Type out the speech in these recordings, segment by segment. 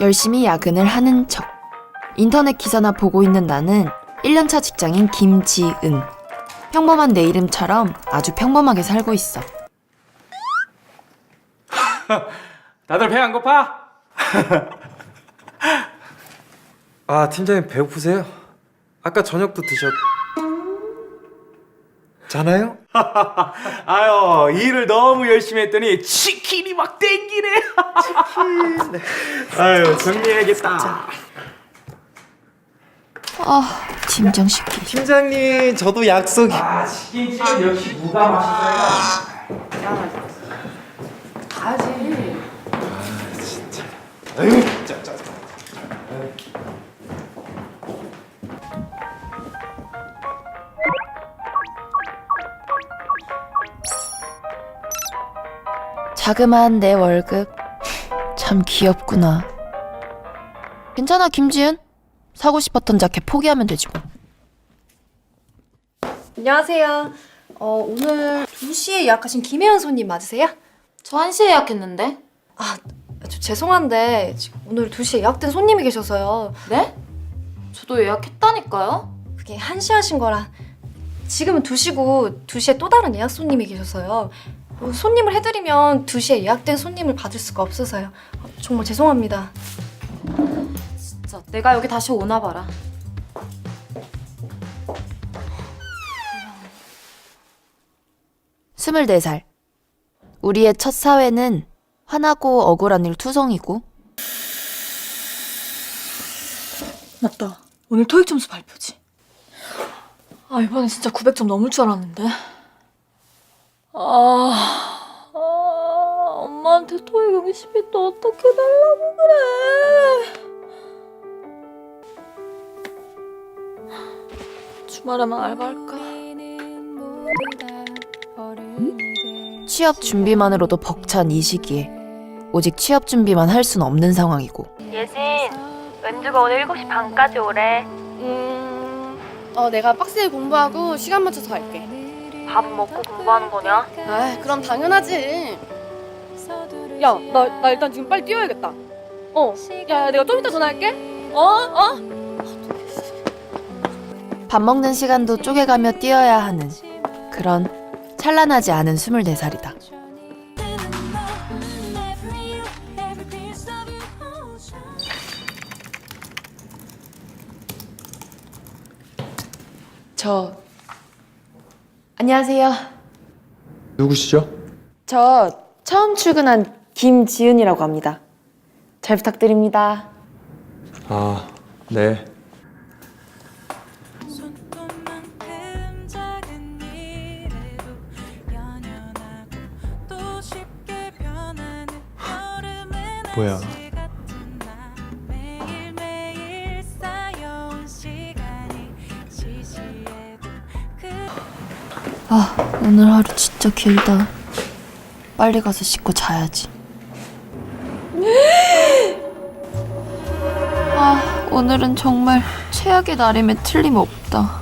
열심히 야근을 하는 척. 인터넷 기사나 보고 있는 나는 1년차 직장인 김지은. 평범한 내 이름처럼 아주 평범하게 살고 있어. 다들 배 안 고파? 아 팀장님 배고프세요? 아까 저녁도 드셨 잖아요? 아유 일을 너무 열심히 했더니 치킨이 막 땡기네. 아유 정리해야겠다. 아, 팀장 시키. 팀장님 저도 약속이 아 치킨집은 역시 무가 맛있어요. 자그마한 내 월급. 참 귀엽구나. 괜찮아, 김지은. 사고 싶었던 자켓 포기하면 되지 뭐. 안녕하세요. 어, 오늘 2시에 예약하신 김혜연 손님 맞으세요? 저 1시에 예약했는데? 아, 저 죄송한데 지금 오늘 2시에 예약된 손님이 계셔서요. 네? 저도 예약했다니까요? 그게 1시 하신 거라 지금은 2시고 2시에 또 다른 예약 손님이 계셔서요. 어, 손님을 해드리면 2시에 예약된 손님을 받을 수가 없어서요. 어, 정말 죄송합니다. 진짜 내가 여기 다시 오나 봐라. 스물네 살. 우리의 첫 사회는 화나고 억울한 일 투성이고 맞다. 오늘 토익 점수 발표지. 아, 이번에 진짜 900점 넘을 줄 알았는데. 아, 아 엄마한테 토익 응시비 또 어떻게 달라고 그래. 주말에만 알바할까? 취업 준비만으로도 벅찬 이 시기에 오직 취업 준비만 할 순 없는 상황이고 예진, 은주가 오늘 7시 반까지 오래. 음, 어, 내가 빡세게 공부하고 시간 맞춰서 갈게. 밥은 먹고 공부하는 거냐? 아, 그럼 당연하지. 야, 나, 나 일단 지금 빨리 뛰어야겠다. 어, 야, 내가 좀 이따 전화할게. 어, 어? 밥 먹는 시간도 쪼개가며 뛰어야 하는 그런 찬란하지 않은 24살이다. 저 안녕하세요. 누구시죠? 저 처음 출근한 김지은이라고 합니다. 잘 부탁드립니다. 아 네. 뭐야? 아 오늘 하루 진짜 길다. 빨리 가서 씻고 자야지. 아 오늘은 정말 최악의 날임에 틀림없다.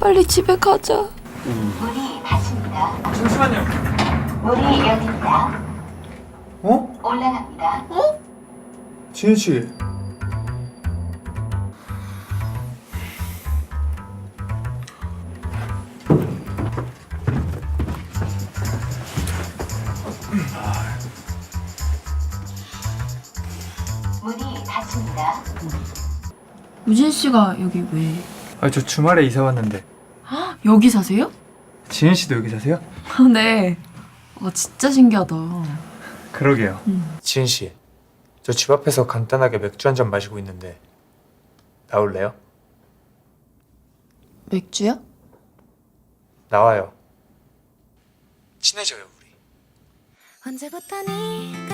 빨리 집에 가자. 문이 닫힙니다. 잠시만요. 문이 열립니다. 어? 올라갑니다. 지은 씨. 닫힙니다. 우진 씨가 여기 왜? 아 저 주말에 이사 왔는데 여기 사세요? 지은 씨도 여기 사세요? 네. 와 진짜 신기하다. 그러게요. 지은 씨. 저 집 앞에서 간단하게 맥주 한 잔 마시고 있는데 나올래요? 맥주요? 나와요. 친해져요 우리. 언제부터 네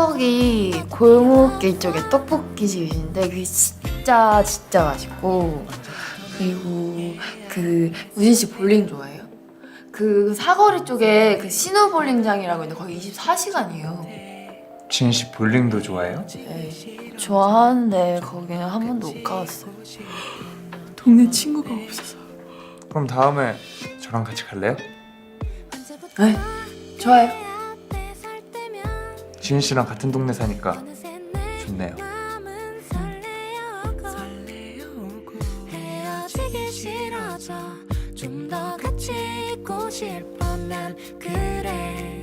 저기 골목길 쪽에 떡볶이 집인데 그게 진짜 진짜 맛있고 그리고 그 우진 씨 볼링 좋아해요? 그 사거리 쪽에 그 신호 볼링장이라고 있는데 거기 24시간이에요. 지은 씨 볼링도 좋아해요? 네, 좋아하는데 거기는 한 번도 못 가봤어요. 동네 친구가 없어서. 그럼 다음에 저랑 같이 갈래요? 네, 좋아요. 지은 씨랑 같은 동네 사니까 좋네요. 헤어지기 싫어져. 좀 더 같이 있고 싶어. 난 그래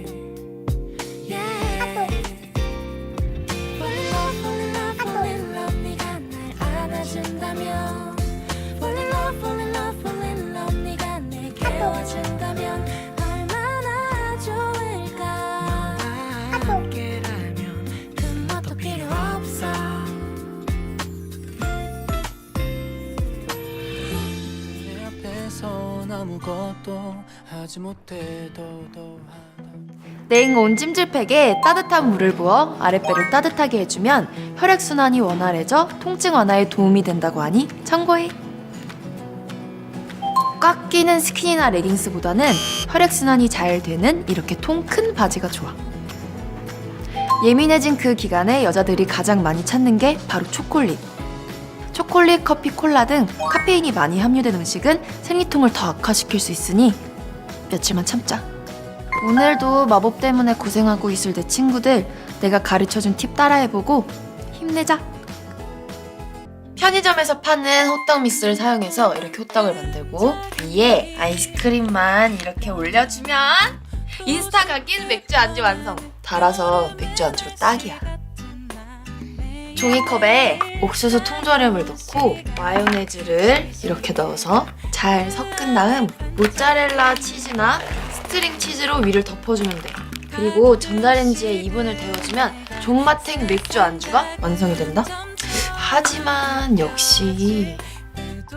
아무것도 하지 못해도 더냉온 찜질팩에 따뜻한 물을 부어 아랫배를 따뜻하게 해주면 혈액순환이 원활해져 통증 완화에 도움이 된다고 하니 참고해. 꽉 끼는 스키니나 레깅스보다는 혈액순환이 잘 되는 이렇게 통 큰 바지가 좋아. 예민해진 그 기간에 여자들이 가장 많이 찾는 게 바로 초콜릿. 초콜릿, 커피, 콜라 등 카페인이 많이 함유된 음식은 생리통을 더 악화시킬 수 있으니 며칠만 참자. 오늘도 마법 때문에 고생하고 있을 내 친구들 내가 가르쳐준 팁 따라해보고 힘내자. 편의점에서 파는 호떡 믹스를 사용해서 이렇게 호떡을 만들고 위에 아이스크림만 이렇게 올려주면 인스타 각인 맥주 안주 완성. 달아서 맥주 안주로 딱이야. 종이컵에 옥수수 통조림을 넣고 마요네즈를 이렇게 넣어서 잘 섞은 다음 모짜렐라 치즈나 스트링 치즈로 위를 덮어주면 돼. 그리고 전자레인지에 2분을 데워주면 존맛탱 맥주 안주가 완성이 된다. 하지만 역시 음,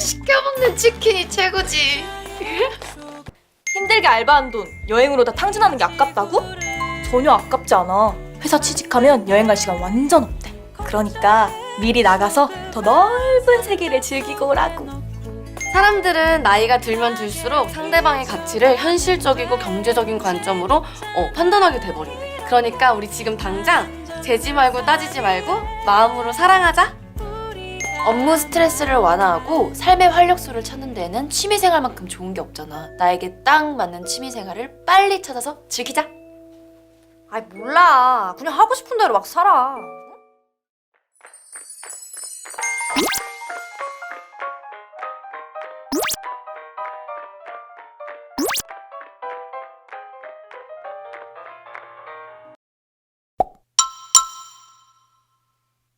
시켜먹는 치킨이 최고지. 힘들게 알바한 돈 여행으로 다 탕진하는 게 아깝다고? 전혀 아깝지 않아. 회사 취직하면 여행 갈 시간 완전 없대. 그러니까 미리 나가서 더 넓은 세계를 즐기고 오라고. 사람들은 나이가 들면 들수록 상대방의 가치를 현실적이고 경제적인 관점으로 어, 판단하게 돼버린대. 그러니까 우리 지금 당장 재지 말고 따지지 말고 마음으로 사랑하자. 업무 스트레스를 완화하고 삶의 활력소를 찾는 데에는 취미생활만큼 좋은 게 없잖아. 나에게 딱 맞는 취미생활을 빨리 찾아서 즐기자. 아이 몰라. 그냥 하고 싶은 대로 막 살아.